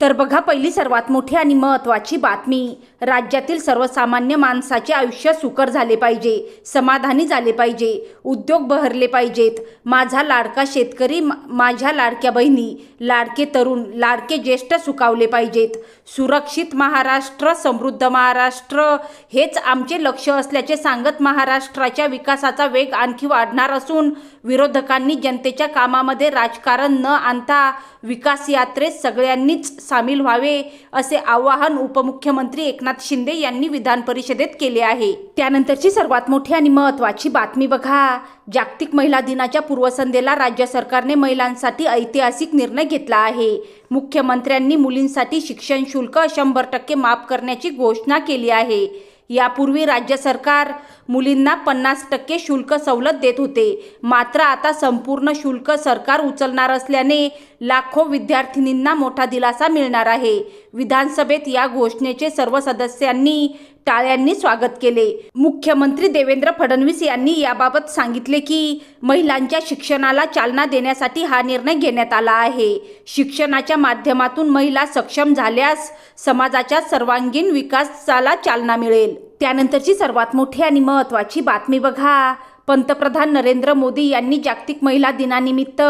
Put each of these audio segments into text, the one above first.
तर बघा पहिली सर्वात मोठी आणि महत्त्वाची बातमी. राज्यातील सर्वसामान्य माणसाचे आयुष्य सुकर झाले पाहिजे समाधानी झाले पाहिजे उद्योग बहरले पाहिजेत. माझा लाडका शेतकरी मा- माझ्या लाडक्या बहिणी लाडके तरुण लाडके ज्येष्ठ सुकावले पाहिजेत. सुरक्षित महाराष्ट्र समृद्ध महाराष्ट्र हेच आमचे लक्ष असल्याचे सांगत महाराष्ट्राच्या विकासाचा वेग आणखी वाढणार असून विरोधकांनी जनतेच्या कामामध्ये राजकारण न आणता विकास यात्रेत सगळ्यांनीच सामील व्हावे असे आवाहन उपमुख्यमंत्री एकनाथ शिंदे यांनी विधान परिषदेत केले आहे. त्यानंतरची सर्वात मोठी आणि महत्त्वाची बातमी बघा. जागतिक महिला दिनाच्या पूर्वसंध्येला राज्य सरकारने महिलांसाठी ऐतिहासिक निर्णय घेतला आहे. मुख्यमंत्र्यांनी मुलींसाठी शिक्षण शुल्क शंभर टक्के माफ करण्याची घोषणा केली आहे. यापूर्वी राज्य सरकार मुलींना पन्नास टक्के शुल्क सवलत देत होते. मात्र आता संपूर्ण शुल्क सरकार उचलणार असल्याने लाखो विद्यार्थिनींना मोठा दिलासा मिळणार आहे. विधानसभेत या घोषणेचे सर्व सदस्यांनी टाळ्यांनी स्वागत केले. मुख्यमंत्री देवेंद्र फडणवीस यांनी याबाबत सांगितले की महिलांच्या शिक्षणाला चालना देण्यासाठी हा निर्णय घेण्यात आला आहे. शिक्षणाच्या माध्यमातून महिला सक्षम झाल्यास समाजाच्या सर्वांगीण विकासाला चालना मिळेल. त्यानंतरची सर्वात मोठी आणि महत्त्वाची बातमी बघा. पंतप्रधान नरेंद्र मोदी यांनी जागतिक महिला दिनानिमित्त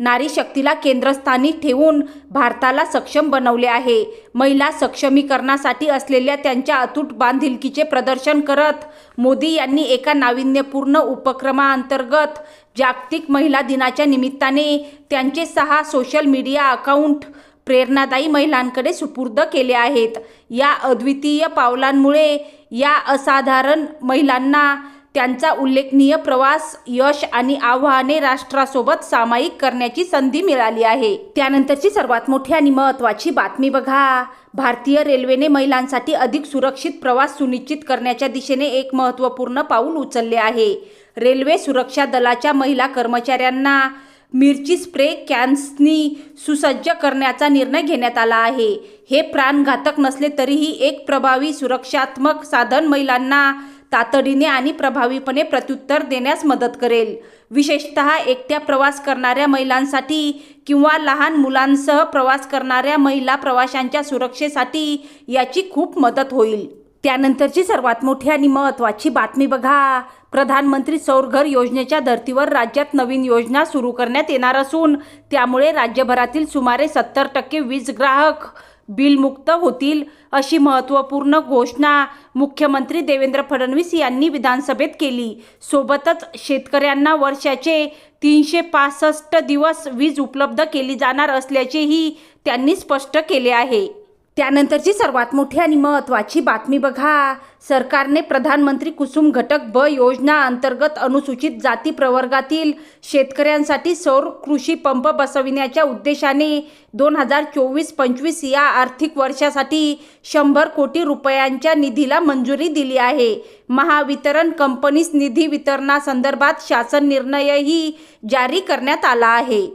नारी शक्तीला केंद्रस्थानी ठेवून भारताला सक्षम बनवले आहे. महिला सक्षमीकरणासाठी असलेल्या त्यांच्या अतूट बांधिलकीचे प्रदर्शन करत मोदी यांनी एका नाविन्यपूर्ण उपक्रमाअंतर्गत जागतिक महिला दिनाच्या निमित्ताने त्यांचे सहा सोशल मीडिया अकाउंट प्रेरणादायी महिलांकडे सुपूर्द केले आहेत. या अद्वितीय पावलांमुळे या असाधारण महिलांना त्यांचा उल्लेखनीय प्रवास यश आणि आव्हाने राष्ट्रासोबत सामायिक करण्याची संधी मिळाली आहे. त्यानंतरची सर्वात मोठी आणि महत्त्वाची बातमी बघा. भारतीय रेल्वेने महिलांसाठी अधिक सुरक्षित प्रवास सुनिश्चित करण्याच्या दिशेने एक महत्त्वपूर्ण पाऊल उचलले आहे. रेल्वे सुरक्षा दलाच्या महिला कर्मचाऱ्यांना मिरची स्प्रे कॅन्सनी सुसज्ज करण्याचा निर्णय घेण्यात आला आहे. हे प्राणघातक नसले तरीही एक प्रभावी सुरक्षात्मक साधन महिलांना तातडीने आणि प्रभावीपणे प्रत्युत्तर देण्यास मदत करेल. विशेषत एकट्या प्रवास करणाऱ्या महिलांसाठी किंवा लहान मुलांसह प्रवास करणाऱ्या महिला प्रवाशांच्या सुरक्षेसाठी याची खूप मदत होईल. त्यानंतरची सर्वात मोठी आणि महत्त्वाची बातमी बघा. प्रधानमंत्री सौरघर योजनेच्या धर्तीवर राज्यात नवीन योजना सुरू करण्यात येणार असून त्यामुळे राज्यभरातील सुमारे सत्तर टक्के वीज ग्राहक बिलमुक्त होतील अशी महत्त्वपूर्ण घोषणा मुख्यमंत्री देवेंद्र फडणवीस यांनी विधानसभेत केली. सोबतच शेतकऱ्यांना वर्षाचे तीनशे पासष्ट दिवस वीज उपलब्ध केली जाणार असल्याचेही त्यांनी स्पष्ट केले आहे. त्यानंतरची सर्वात मोठी आणि महत्त्वाची बातमी बघा. सरकारने प्रधानमंत्री कुसुम घटक ब योजना अंतर्गत अनुसूचित जाती प्रवर्गातील शेतकऱ्यांसाठी सौर कृषी पंप बसविण्याच्या उद्देशाने दोन हजार चोवीस पंचवीस या आर्थिक वर्षासाठी शंभर कोटी रुपयांच्या निधीला मंजुरी दिली आहे. महावितरण कंपनीस निधी वितरणासंदर्भात शासन निर्णयही जारी करण्यात आला आहे.